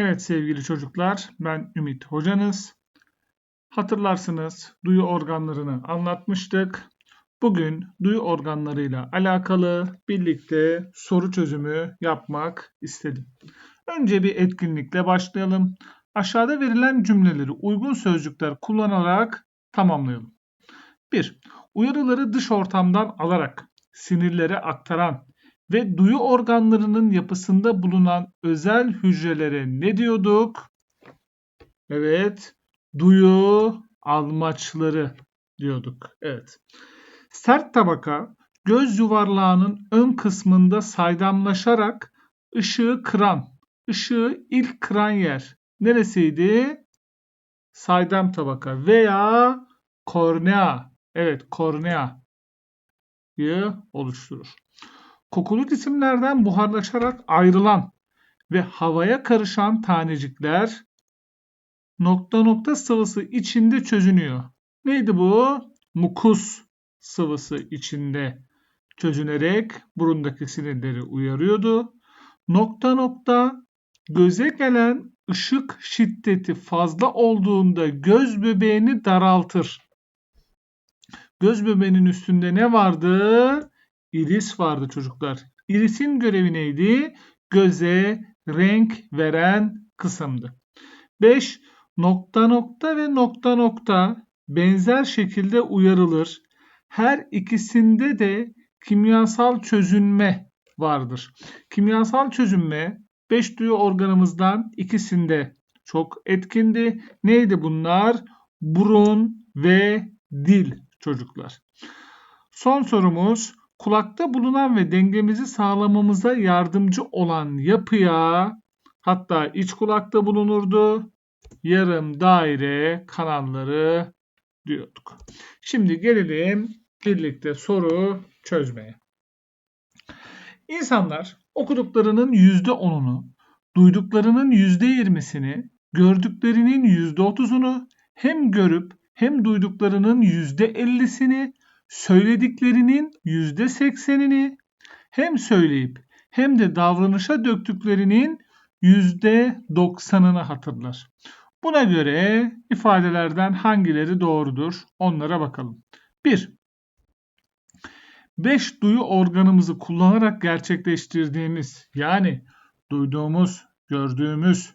Evet sevgili çocuklar, ben Ümit hocanız. Hatırlarsınız duyu organlarını anlatmıştık. Bugün duyu organlarıyla alakalı birlikte soru çözümü yapmak istedim. Önce bir etkinlikle başlayalım. Aşağıda verilen cümleleri uygun sözcükler kullanarak tamamlayalım. 1. Uyarıları dış ortamdan alarak sinirlere aktaran ve duyu organlarının yapısında bulunan özel hücrelere ne diyorduk? Evet, duyu almaçları diyorduk. Evet. Sert tabaka göz yuvarlağının ön kısmında saydamlaşarak ışığı kıran, ışığı ilk kıran yer neresiydi? Saydam tabaka veya kornea. Evet, korneayı oluşturur kokulu cisimlerden buharlaşarak ayrılan ve havaya karışan tanecikler nokta nokta sıvısı içinde çözünüyor. Neydi bu? Mukus sıvısı içinde çözünerek burundaki sinirleri uyarıyordu. Nokta nokta göze gelen ışık şiddeti fazla olduğunda göz bebeğini daraltır. Göz bebeğinin üstünde ne vardı? İris vardı çocuklar. İrisin görevi neydi? Göze renk veren kısımdı. 5. Nokta nokta ve nokta nokta benzer şekilde uyarılır. Her ikisinde de kimyasal çözünme vardır. Kimyasal çözünme 5 duyu organımızdan ikisinde çok etkindi. Neydi bunlar? Burun ve dil çocuklar. Son sorumuz kulakta bulunan ve dengemizi sağlamamıza yardımcı olan yapıya hatta iç kulakta bulunurdu. Yarım daire kanalları diyorduk. Şimdi gelelim birlikte soru çözmeye. İnsanlar okuduklarının %10'unu, duyduklarının %20'sini, gördüklerinin %30'unu hem görüp hem duyduklarının %50'sini söylediklerinin %80'ini hem söyleyip hem de davranışa döktüklerinin %90'ını hatırlar. Buna göre ifadelerden hangileri doğrudur? Onlara bakalım. 1. 5 duyu organımızı kullanarak gerçekleştirdiğimiz yani duyduğumuz, gördüğümüz,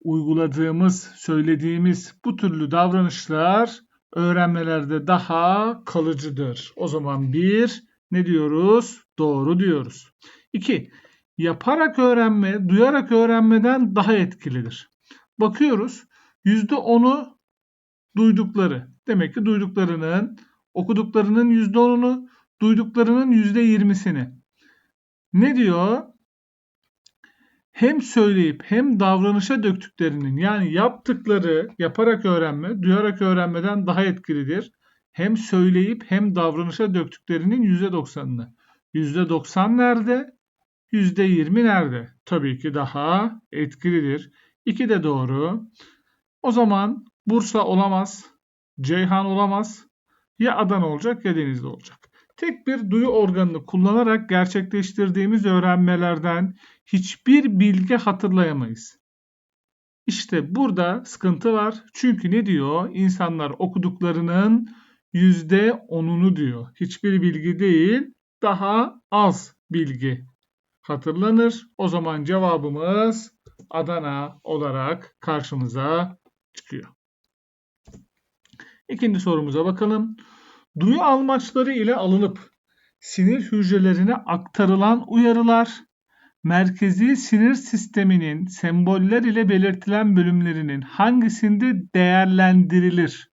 uyguladığımız, söylediğimiz bu türlü davranışlar öğrenmelerde daha kalıcıdır. O zaman bir ne diyoruz? Doğru diyoruz. İki, yaparak öğrenme, duyarak öğrenmeden daha etkilidir. Bakıyoruz, yüzde onu duydukları. Demek ki duyduklarının, okuduklarının yüzde onunu, duyduklarının yüzde yirmisini. Ne diyor? Hem söyleyip hem davranışa döktüklerinin yani yaptıkları yaparak öğrenme, duyarak öğrenmeden daha etkilidir. Hem söyleyip hem davranışa döktüklerinin %90'ını. %90 nerede? %20 nerede? Tabii ki daha etkilidir. İki de doğru. O zaman Bursa olamaz, Ceyhan olamaz. Ya Adana olacak ya Denizli olacak. Tek bir duyu organını kullanarak gerçekleştirdiğimiz öğrenmelerden hiçbir bilgi hatırlayamayız. İşte burada sıkıntı var. Çünkü ne diyor? İnsanlar okuduklarının yüzde onunu diyor. Hiçbir bilgi değil, daha az bilgi hatırlanır. O zaman cevabımız Adana olarak karşımıza çıkıyor. İkinci sorumuza bakalım. Duyu almaçları ile alınıp sinir hücrelerine aktarılan uyarılar merkezi sinir sisteminin semboller ile belirtilen bölümlerinin hangisinde değerlendirilir?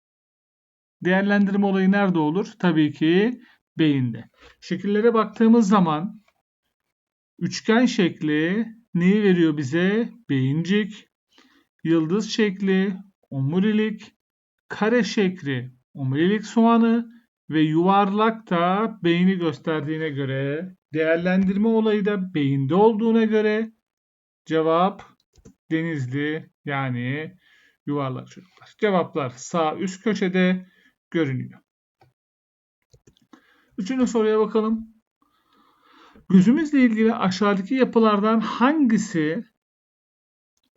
Değerlendirme olayı nerede olur? Tabii ki beyinde. Şekillere baktığımız zaman üçgen şekli neyi veriyor bize? Beyincik. Yıldız şekli omurilik. Kare şekli omurilik soğanı ve yuvarlak da beyni gösterdiğine göre değerlendirme olayı da beyinde olduğuna göre cevap denizli yani yuvarlak çocuklar. Cevaplar sağ üst köşede görünüyor. Üçüncü soruya bakalım. Gözümüzle ilgili aşağıdaki yapılardan hangisi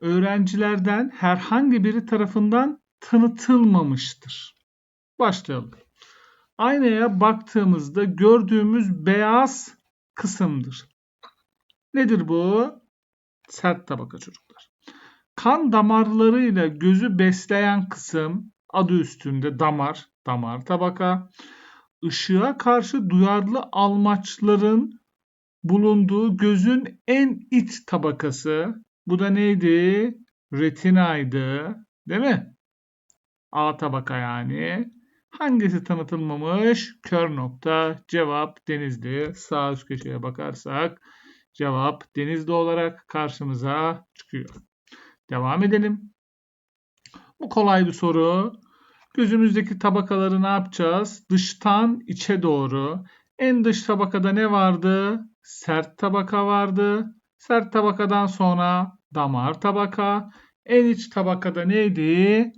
öğrencilerden herhangi biri tarafından tanıtılmamıştır. Başlayalım. Aynaya baktığımızda gördüğümüz beyaz kısımdır. Nedir bu? Sert tabaka çocuklar. Kan damarlarıyla gözü besleyen kısım adı üstünde damar, damar tabaka. Işığa karşı duyarlı almaçların bulunduğu gözün en iç tabakası. Bu da neydi? Retinaydı. Değil mi? A tabaka yani. Hangisi tanıtılmamış? Kör nokta. Cevap Denizli. Sağ üst köşeye bakarsak cevap Denizli olarak karşımıza çıkıyor. Devam edelim. Bu kolay bir soru. Gözümüzdeki tabakaları ne yapacağız? Dıştan içe doğru. En dış tabakada ne vardı? Sert tabaka vardı. Sert tabakadan sonra damar tabaka. En iç tabakada neydi?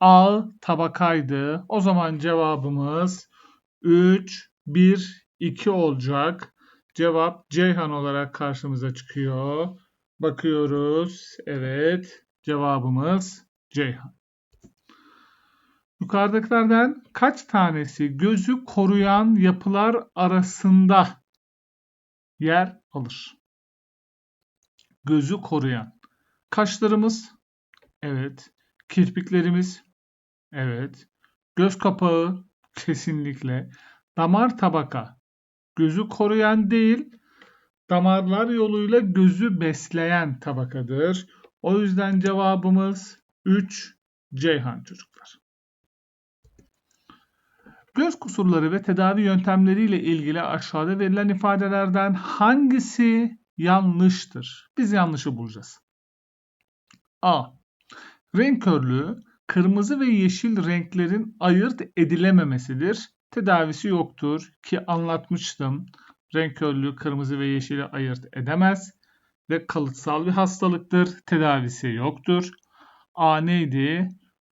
Ağ tabakaydı. O zaman cevabımız 3, 1, 2 olacak. Cevap Ceyhan olarak karşımıza çıkıyor. Bakıyoruz. Evet. Cevabımız Ceyhan. Yukarıdakilerden kaç tanesi gözü koruyan yapılar arasında yer alır? Gözü koruyan. Kaşlarımız, evet. Kirpiklerimiz, evet. Göz kapağı, kesinlikle. Damar tabaka, gözü koruyan değil, damarlar yoluyla gözü besleyen tabakadır. O yüzden cevabımız 3 Ceyhan çocuklar. Göz kusurları ve tedavi yöntemleriyle ilgili aşağıda verilen ifadelerden hangisi yanlıştır? Biz yanlışı bulacağız. A. Renk körlüğü kırmızı ve yeşil renklerin ayırt edilememesidir. Tedavisi yoktur ki anlatmıştım. Renk körlüğü kırmızı ve yeşili ayırt edemez ve kalıtsal bir hastalıktır. Tedavisi yoktur. A neydi?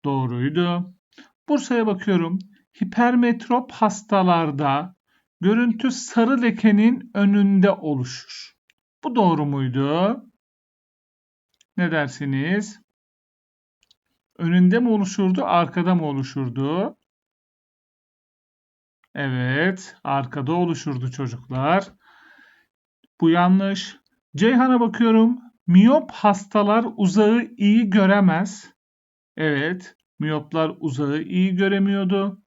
Doğruydu. Bursa'ya bakıyorum. Hipermetrop hastalarda görüntü sarı lekenin önünde oluşur. Bu doğru muydu? Ne dersiniz? Önünde mi oluşurdu, arkada mı oluşurdu? Evet, arkada oluşurdu çocuklar. Bu yanlış. Ceyhan'a bakıyorum. Miyop hastalar uzağı iyi göremez. Evet, miyoplar uzağı iyi göremiyordu.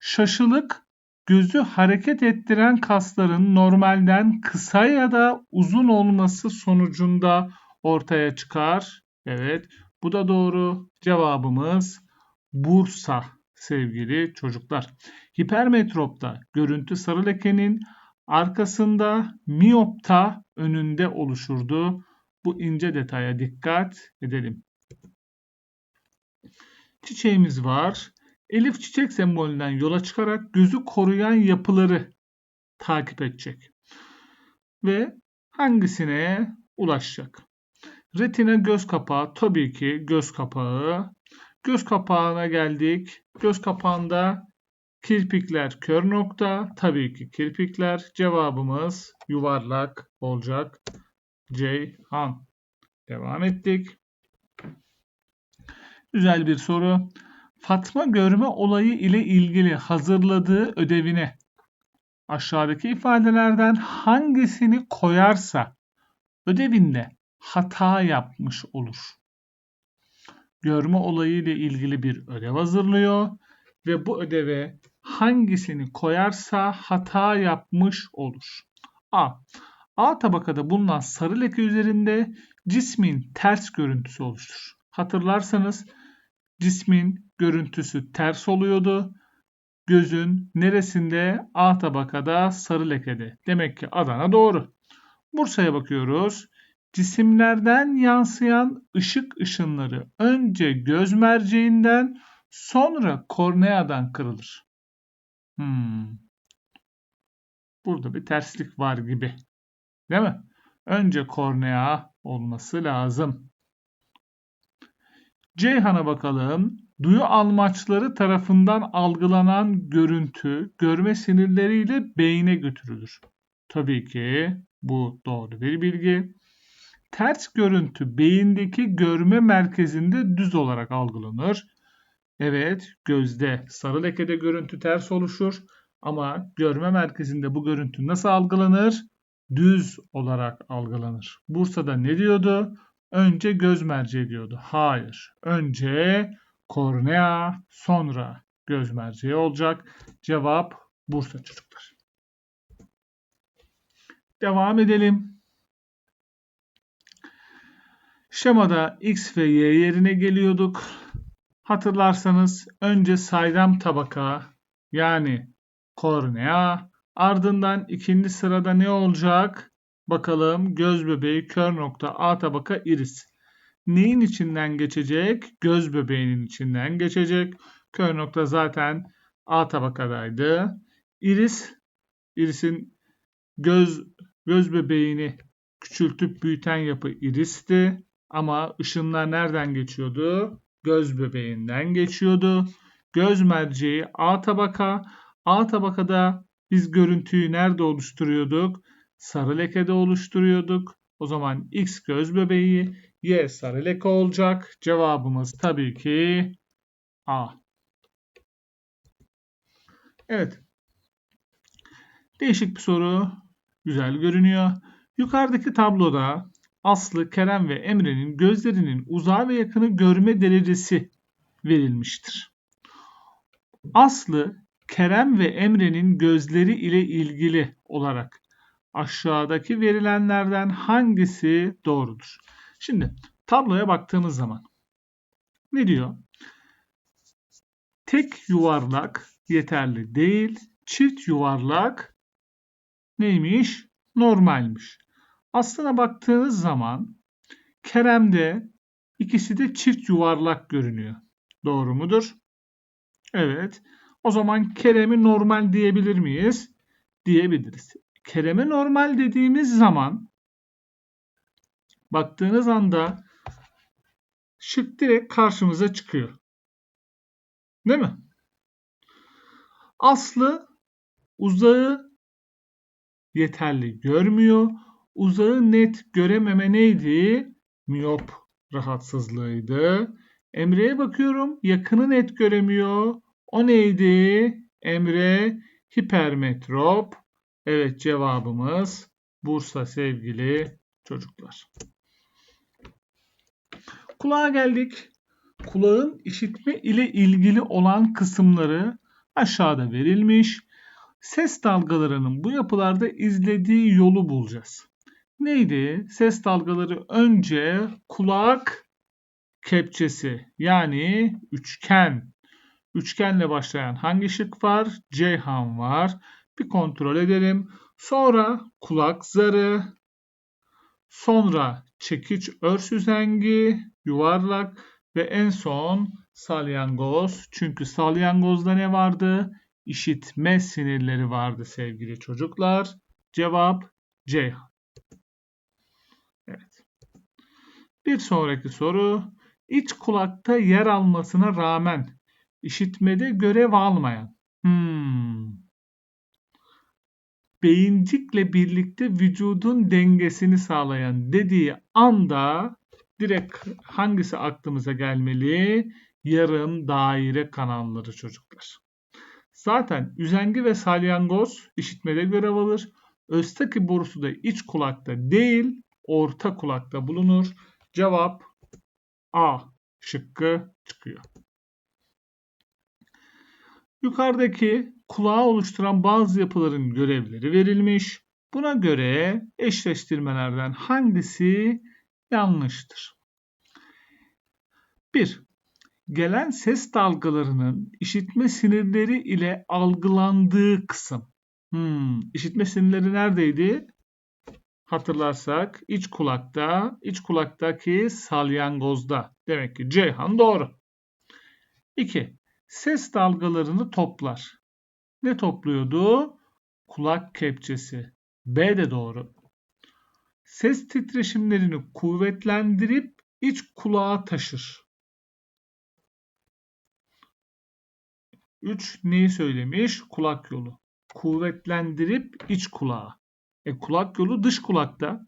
Şaşılık gözü hareket ettiren kasların normalden kısa ya da uzun olması sonucunda ortaya çıkar. Evet, bu da doğru. Cevabımız Bursa sevgili çocuklar. Hipermetropta görüntü sarı lekenin arkasında miyopta önünde oluşurdu. Bu ince detaya dikkat edelim. Çiçeğimiz var. Elif çiçek sembolünden yola çıkarak gözü koruyan yapıları takip edecek. Ve hangisine ulaşacak? Retina göz kapağı tabii ki göz kapağı. Göz kapağına geldik. Göz kapağında kirpikler kör nokta. Tabii ki kirpikler. Cevabımız yuvarlak olacak. Ceyhan. Devam ettik. Güzel bir soru. Fatma görme olayı ile ilgili hazırladığı ödevine aşağıdaki ifadelerden hangisini koyarsa ödevinde hata yapmış olur. Görme olayı ile ilgili bir ödev hazırlıyor ve bu ödeve hangisini koyarsa hata yapmış olur. A. A tabakada bulunan sarı leke üzerinde cismin ters görüntüsü oluştur. Hatırlarsanız cismin görüntüsü ters oluyordu. Gözün neresinde? A tabakada sarı lekede. Demek ki Adana doğru. Bursa'ya bakıyoruz. Cisimlerden yansıyan ışık ışınları önce göz merceğinden sonra korneadan kırılır. Hmm. Burada bir terslik var gibi. Değil mi? Önce kornea olması lazım. Ceyhan'a bakalım. Duyu almaçları tarafından algılanan görüntü görme sinirleriyle beyne götürülür. Tabii ki bu doğru bir bilgi. Ters görüntü beyindeki görme merkezinde düz olarak algılanır. Evet, gözde sarı lekede görüntü ters oluşur ama görme merkezinde bu görüntü nasıl algılanır? Düz olarak algılanır. Bursa'da ne diyordu? Önce göz merceği diyordu. Hayır. Önce kornea, sonra göz merceği olacak. Cevap Bursa çocuklar. Devam edelim. Şemada x ve y yerine geliyorduk. Hatırlarsanız önce saydam tabaka yani kornea ardından ikinci sırada ne olacak? Bakalım göz bebeği kör nokta A tabaka iris. Neyin içinden geçecek? Göz bebeğinin içinden geçecek. Kör nokta zaten A tabakadaydı. Iris, irisin göz göz bebeğini küçültüp büyüten yapı iristi. Ama ışınlar nereden geçiyordu? Göz bebeğinden geçiyordu. Göz merceği A tabaka. A tabakada biz görüntüyü nerede oluşturuyorduk? Sarı lekede oluşturuyorduk. O zaman X göz bebeği, Y sarı leke olacak. Cevabımız tabii ki A. Evet. Değişik bir soru. Güzel görünüyor. Yukarıdaki tabloda Aslı, Kerem ve Emre'nin gözlerinin uzağı ve yakını görme derecesi verilmiştir. Aslı, Kerem ve Emre'nin gözleri ile ilgili olarak aşağıdaki verilenlerden hangisi doğrudur? Şimdi tabloya baktığımız zaman ne diyor? Tek yuvarlak yeterli değil. Çift yuvarlak neymiş? Normalmiş. Aslına baktığınız zaman Kerem'de ikisi de çift yuvarlak görünüyor. Doğru mudur? Evet. O zaman Kerem'i normal diyebilir miyiz? Diyebiliriz. Kerem'e normal dediğimiz zaman baktığınız anda şık direkt karşımıza çıkıyor. Değil mi? Aslı uzağı yeterli görmüyor. Uzağı net görememe neydi? Miyop rahatsızlığıydı. Emre'ye bakıyorum. Yakını net göremiyor. O neydi? Emre hipermetrop. Evet cevabımız Bursa sevgili çocuklar. Kulağa geldik. Kulağın işitme ile ilgili olan kısımları aşağıda verilmiş. Ses dalgalarının bu yapılarda izlediği yolu bulacağız. Neydi? Ses dalgaları önce kulak kepçesi yani üçgen. Üçgenle başlayan hangi şık var? Ceyhan var. Bir kontrol edelim. Sonra kulak zarı, sonra çekiç örs üzengi, yuvarlak ve en son salyangoz. Çünkü salyangozda ne vardı? İşitme sinirleri vardı sevgili çocuklar. Cevap Ceyhan. Evet. Bir sonraki soru. İç kulakta yer almasına rağmen işitmede görev almayan. Hmm. Beyincikle birlikte vücudun dengesini sağlayan dediği anda direkt hangisi aklımıza gelmeli? Yarım daire kanalları çocuklar. Zaten üzengi ve salyangoz işitmede görev alır. Östaki borusu da iç kulakta değil, orta kulakta bulunur. Cevap A şıkkı çıkıyor. Yukarıdaki kulağı oluşturan bazı yapıların görevleri verilmiş. Buna göre eşleştirmelerden hangisi yanlıştır? 1. Gelen ses dalgalarının işitme sinirleri ile algılandığı kısım. Hmm, işitme sinirleri neredeydi? Hatırlarsak iç kulakta, iç kulaktaki salyangozda. Demek ki Ceyhan doğru. 2. Ses dalgalarını toplar. Ne topluyordu? Kulak kepçesi. B de doğru. Ses titreşimlerini kuvvetlendirip iç kulağa taşır. 3 neyi söylemiş? Kulak yolu. Kuvvetlendirip iç kulağa. E kulak yolu dış kulakta.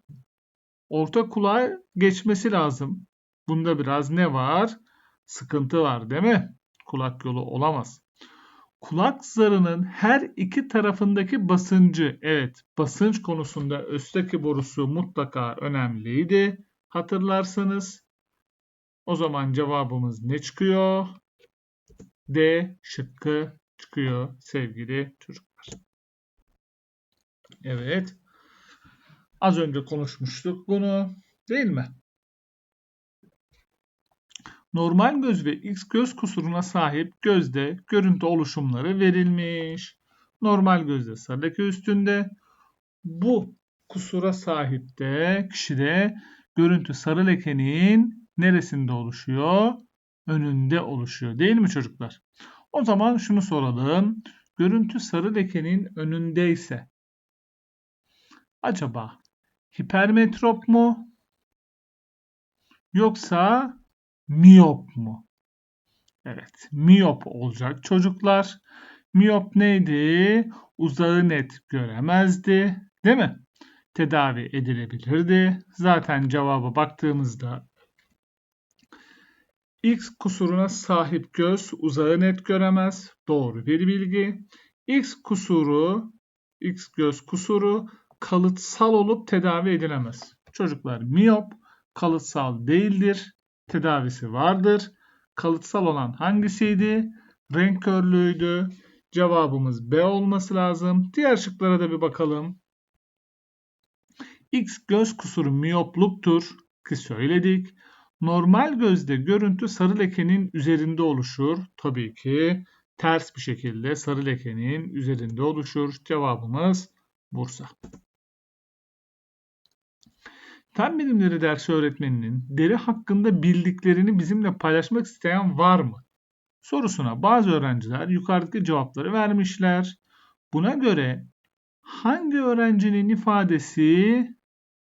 orta kulağa geçmesi lazım. Bunda biraz ne var? Sıkıntı var değil mi? Kulak yolu olamaz. Kulak zarının her iki tarafındaki basıncı, evet basınç konusunda Östaki borusu mutlaka önemliydi. Hatırlarsanız o zaman cevabımız ne çıkıyor? D şıkkı çıkıyor sevgili çocuklar. Evet. Az önce konuşmuştuk bunu. Değil mi? Normal göz ve X göz kusuruna sahip gözde görüntü oluşumları verilmiş. Normal gözde leke üstünde. Bu kusura sahip de kişide görüntü sarı lekenin neresinde oluşuyor? Önünde oluşuyor. Değil mi çocuklar? O zaman şunu soralım. Görüntü sarı lekenin önündeyse acaba hipermetrop mu yoksa miyop mu? Evet, miyop olacak çocuklar. Miyop neydi? Uzağı net göremezdi, değil mi? Tedavi edilebilirdi. Zaten cevaba baktığımızda X kusuruna sahip göz uzağı net göremez. Doğru bir bilgi. X kusuru, X göz kusuru kalıtsal olup tedavi edilemez. Çocuklar miyop kalıtsal değildir. Tedavisi vardır. Kalıtsal olan hangisiydi? Renk körlüğüydü. Cevabımız B olması lazım. Diğer şıklara da bir bakalım. X göz kusuru miyopluktur ki söyledik. Normal gözde görüntü sarı lekenin üzerinde oluşur. Tabii ki ters bir şekilde sarı lekenin üzerinde oluşur. Cevabımız Bursa. Fen bilimleri dersi öğretmeninin deri hakkında bildiklerini bizimle paylaşmak isteyen var mı? Sorusuna bazı öğrenciler yukarıdaki cevapları vermişler. Buna göre hangi öğrencinin ifadesi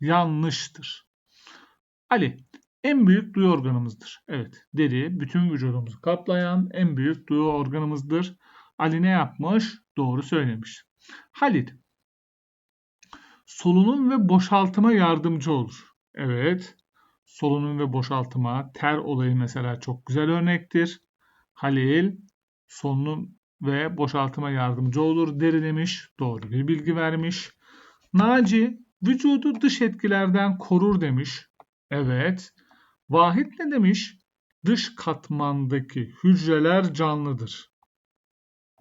yanlıştır? Ali, en büyük duyu organımızdır. Evet, deri bütün vücudumuzu kaplayan en büyük duyu organımızdır. Ali ne yapmış? Doğru söylemiş. Halit, solunum ve boşaltıma yardımcı olur. Evet, solunum ve boşaltıma, ter olayı mesela çok güzel örnektir. Halil, solunum ve boşaltıma yardımcı olur deri demiş. Doğru bir bilgi vermiş. Naci, vücudu dış etkilerden korur demiş. Evet. Vahit ne demiş? Dış katmandaki hücreler canlıdır.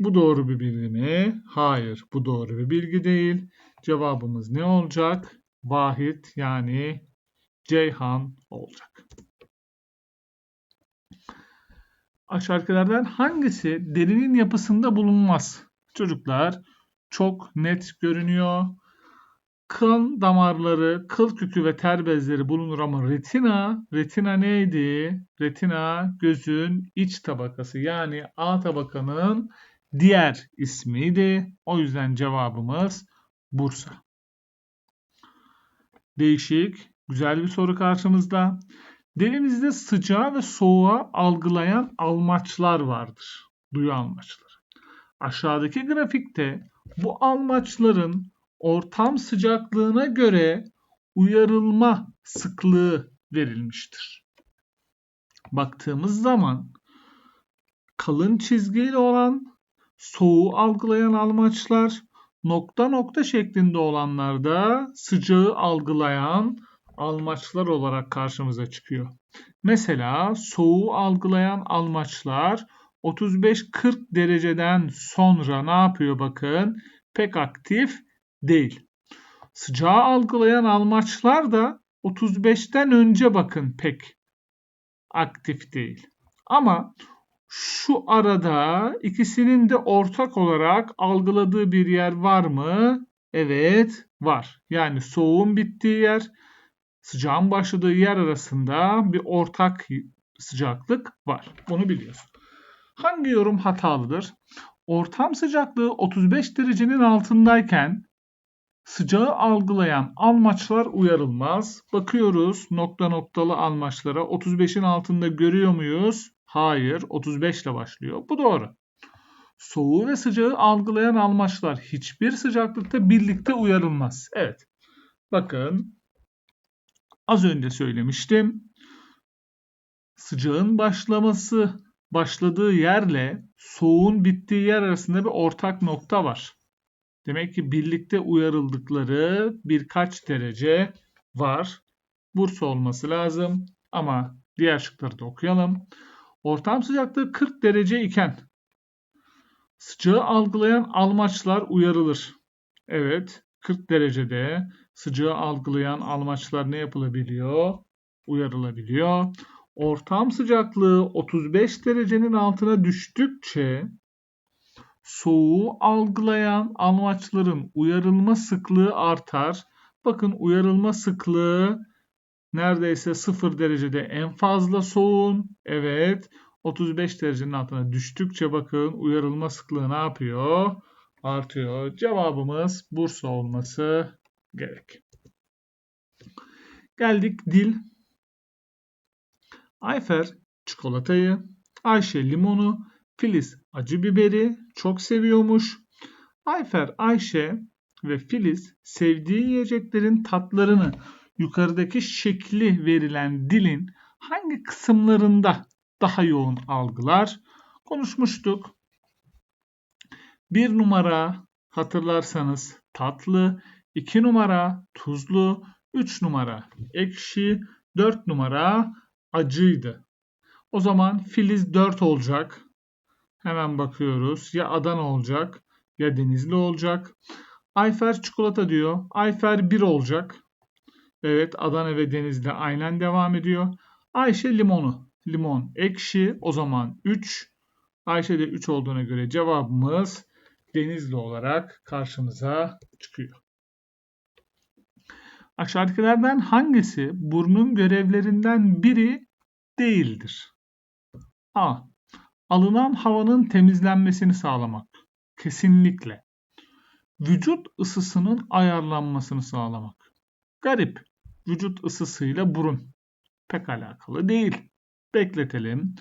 Bu doğru bir bilgi mi? Hayır, bu doğru bir bilgi değil. Cevabımız ne olacak? Vahit yani Ceyhan olacak. Aşağıdakilerden hangisi derinin yapısında bulunmaz? Çocuklar çok net görünüyor. Kan damarları, kıl kükü ve ter bezleri bulunur ama retina, retina neydi? Retina gözün iç tabakası yani A tabakanın diğer ismiydi. O yüzden cevabımız Bursa. Değişik, güzel bir soru karşımızda. Derimizde sıcağı ve soğuğa algılayan almaçlar vardır. Duyu almaçları. Aşağıdaki grafikte bu almaçların ortam sıcaklığına göre uyarılma sıklığı verilmiştir. Baktığımız zaman kalın çizgiyle olan soğuğu algılayan almaçlar nokta nokta şeklinde olanlarda sıcağı algılayan almaçlar olarak karşımıza çıkıyor. Mesela soğuğu algılayan almaçlar 35-40 dereceden sonra ne yapıyor bakın? Pek aktif değil. Sıcağı algılayan almaçlar da 35'ten önce bakın pek aktif değil. Ama şu arada ikisinin de ortak olarak algıladığı bir yer var mı? Evet, var. Yani soğuğun bittiği yer, sıcağın başladığı yer arasında bir ortak sıcaklık var. Bunu biliyorsun. Hangi yorum hatalıdır? Ortam sıcaklığı 35 derecenin altındayken sıcağı algılayan almaçlar uyarılmaz. Bakıyoruz nokta noktalı almaçlara 35'in altında görüyor muyuz? Hayır, 35 ile başlıyor. Bu doğru. Soğuğu ve sıcağı algılayan almaçlar hiçbir sıcaklıkta birlikte uyarılmaz. Evet. Bakın Az önce söylemiştim. Sıcağın başlaması, başladığı yerle soğuğun bittiği yer arasında bir ortak nokta var. Demek ki birlikte uyarıldıkları birkaç derece var. Bursa olması lazım ama diğer şıkları da okuyalım. Ortam sıcaklığı 40 derece iken sıcağı algılayan almaçlar uyarılır. Evet, 40 derecede sıcağı algılayan almaçlar ne yapılabiliyor? Uyarılabiliyor. Ortam sıcaklığı 35 derecenin altına düştükçe soğuğu algılayan almaçların uyarılma sıklığı artar. Bakın uyarılma sıklığı neredeyse 0 derecede en fazla soğuğun. Evet 35 derecenin altına düştükçe bakın uyarılma sıklığı ne yapıyor? Artıyor. Cevabımız Bursa olması gerek. Geldik dil. Ayfer çikolatayı, Ayşe limonu, Filiz acı biberi çok seviyormuş. Ayfer, Ayşe ve Filiz sevdiği yiyeceklerin tatlarını yukarıdaki şekli verilen dilin hangi kısımlarında daha yoğun algılar? Konuşmuştuk. Bir numara hatırlarsanız tatlı, iki numara tuzlu, üç numara ekşi, dört numara acıydı. O zaman Filiz 4 olacak. Hemen bakıyoruz. Ya Adana olacak ya Denizli olacak. Ayfer çikolata diyor. Ayfer 1 olacak. Evet Adana ve Denizli aynen devam ediyor. Ayşe limonu. Limon ekşi o zaman 3. Ayşe de 3 olduğuna göre cevabımız Denizli olarak karşımıza çıkıyor. Aşağıdakilerden hangisi burnun görevlerinden biri değildir? A. Alınan havanın temizlenmesini sağlamak. Kesinlikle. Vücut ısısının ayarlanmasını sağlamak. Garip. Vücut ısısıyla burun. Pek alakalı değil. Bekletelim.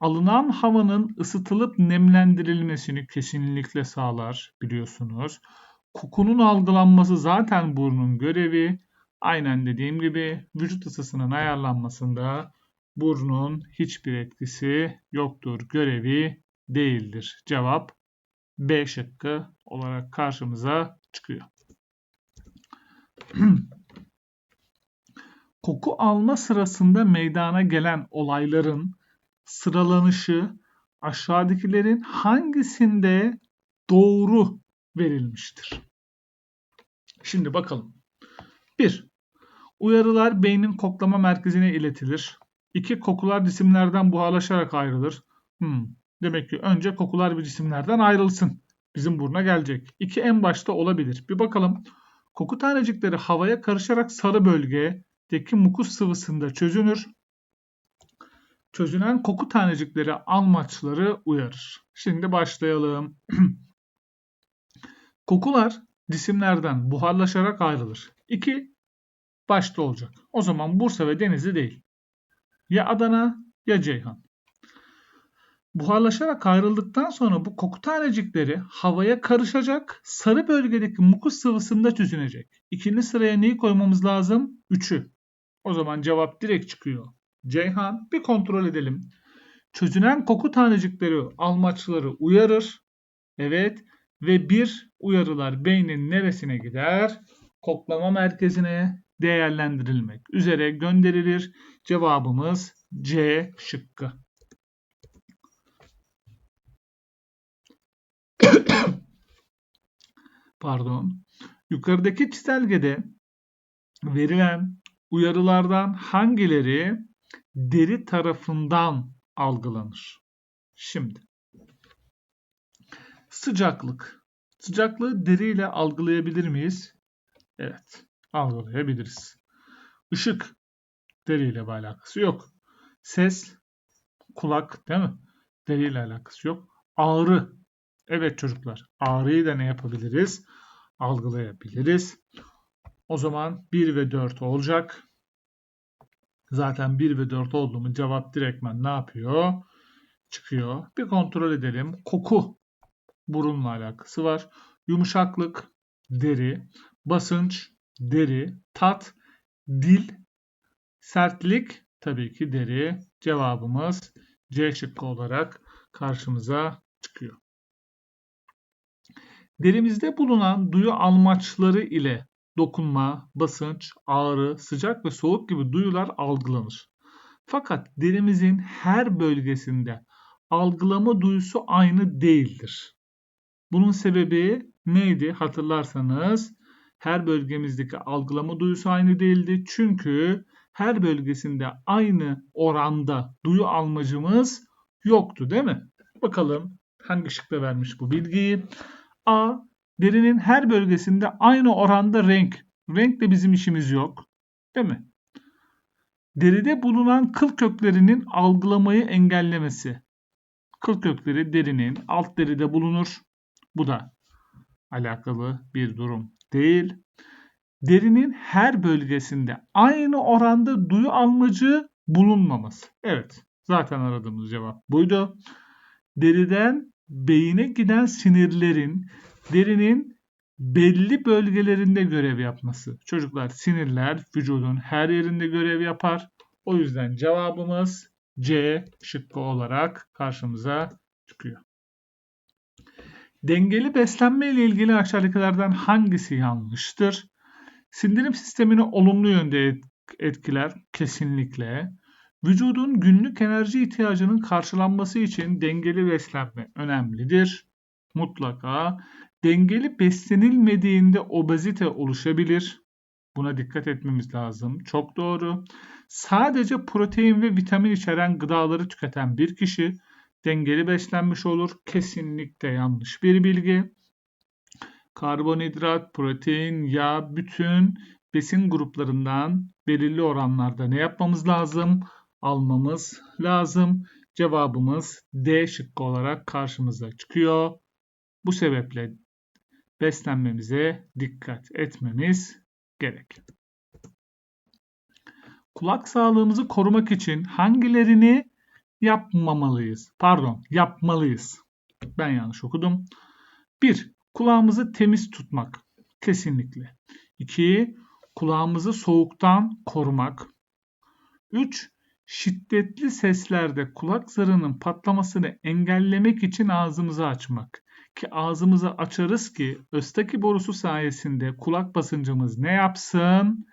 Alınan havanın ısıtılıp nemlendirilmesini kesinlikle sağlar biliyorsunuz. Kokunun algılanması zaten burnun görevi. Aynen dediğim gibi vücut ısısının ayarlanmasında burnun hiçbir etkisi yoktur. Görevi değildir. Cevap B şıkkı olarak karşımıza çıkıyor. Koku alma sırasında meydana gelen olayların sıralanışı aşağıdakilerin hangisinde doğru verilmiştir? Şimdi bakalım. 1. Uyarılar beynin koklama merkezine iletilir. 2. Kokular cisimlerden buharlaşarak ayrılır. Hmm. Demek ki önce kokular bir cisimlerden ayrılsın. Bizim buruna gelecek. 2 en başta olabilir. Bir bakalım. Koku tanecikleri havaya karışarak sarı bölgedeki mukus sıvısında çözünür. Çözünen koku tanecikleri almaçları uyarır. Şimdi başlayalım. Kokular cisimlerden buharlaşarak ayrılır. 2 başta olacak. O zaman Bursa ve Denizli değil. Ya Adana ya Ceyhan. Buharlaşarak ayrıldıktan sonra bu koku tanecikleri havaya karışacak, sarı bölgedeki mukus sıvısında çözünecek. İkinci sıraya neyi koymamız lazım? Üçü. O zaman cevap direkt çıkıyor. Ceyhan bir kontrol edelim. Çözünen koku tanecikleri almaçları uyarır. Evet ve bir uyarılar beynin neresine gider? Koklama merkezine değerlendirilmek üzere gönderilir. Cevabımız C şıkkı. Pardon. Yukarıdaki çizelgede verilen uyarılardan hangileri deri tarafından algılanır? Şimdi sıcaklık. Sıcaklığı deriyle algılayabilir miyiz? Evet, algılayabiliriz. Işık deriyle bir alakası yok. Ses kulak değil mi? Deriyle alakası yok. Ağrı. Evet çocuklar. Ağrıyı da ne yapabiliriz? Algılayabiliriz. O zaman 1 ve 4 olacak. Zaten 1 ve 4 oldu mu cevap direktmen ne yapıyor? Çıkıyor. Bir kontrol edelim. Koku burunla alakası var. Yumuşaklık deri, basınç deri, tat dil Sertlik tabii ki deri. Cevabımız C şıkkı olarak karşımıza çıkıyor. Derimizde bulunan duyu almaçları ile dokunma, basınç, ağrı, sıcak ve soğuk gibi duyular algılanır. Fakat derimizin her bölgesinde algılama duyusu aynı değildir. Bunun sebebi neydi? Hatırlarsanız her bölgemizdeki algılama duyusu aynı değildi. Çünkü her bölgesinde aynı oranda duyu almacımız yoktu değil mi? Bakalım hangi şıkta vermiş bu bilgiyi. A. Derinin her bölgesinde aynı oranda renk. Renkle bizim işimiz yok. Değil mi? Deride bulunan kıl köklerinin algılamayı engellemesi. Kıl kökleri derinin alt deride bulunur. Bu da alakalı bir durum değil. Derinin her bölgesinde aynı oranda duyu almacı bulunmaması. Evet, zaten aradığımız cevap buydu. Deriden beyine giden sinirlerin derinin belli bölgelerinde görev yapması. Çocuklar sinirler vücudun her yerinde görev yapar. O yüzden cevabımız C şıkkı olarak karşımıza çıkıyor. Dengeli beslenme ile ilgili aşağıdakilerden hangisi yanlıştır? Sindirim sistemini olumlu yönde etkiler kesinlikle. Vücudun günlük enerji ihtiyacının karşılanması için dengeli beslenme önemlidir. Mutlaka dengeli beslenilmediğinde obezite oluşabilir. Buna dikkat etmemiz lazım. Çok doğru. Sadece protein ve vitamin içeren gıdaları tüketen bir kişi dengeli beslenmiş olur. Kesinlikle yanlış bir bilgi. Karbonhidrat, protein, yağ bütün besin gruplarından belirli oranlarda ne yapmamız lazım? Almamız lazım. Cevabımız D şıkkı olarak karşımıza çıkıyor. Bu sebeple beslenmemize dikkat etmemiz gerek. Kulak sağlığımızı korumak için hangilerini yapmamalıyız? Pardon, yapmalıyız. Ben yanlış okudum. 1. Kulağımızı temiz tutmak. Kesinlikle. 2. Kulağımızı soğuktan korumak. 3. Şiddetli seslerde kulak zarının patlamasını engellemek için ağzımızı açmak. Ki ağzımızı açarız ki östaki borusu sayesinde kulak basıncımız ne yapsın?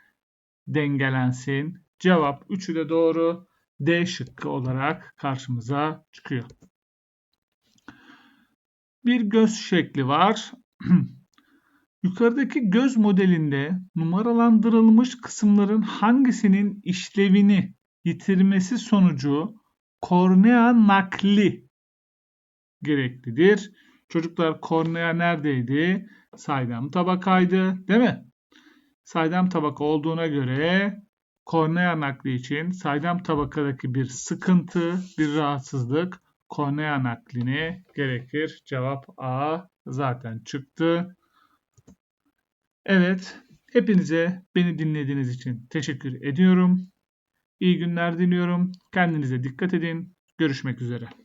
Dengelensin. Cevap 3'ü de doğru. D şıkkı olarak karşımıza çıkıyor. Bir göz şekli var. Yukarıdaki göz modelinde numaralandırılmış kısımların hangisinin işlevini yitirmesi sonucu kornea nakli gereklidir. Çocuklar kornea neredeydi? Saydam tabakaydı değil mi? Saydam tabaka olduğuna göre kornea nakli için saydam tabakadaki bir sıkıntı, bir rahatsızlık kornea nakline gerekir. Cevap A zaten çıktı. Evet, hepinize beni dinlediğiniz için teşekkür ediyorum. İyi günler diliyorum. Kendinize dikkat edin. Görüşmek üzere.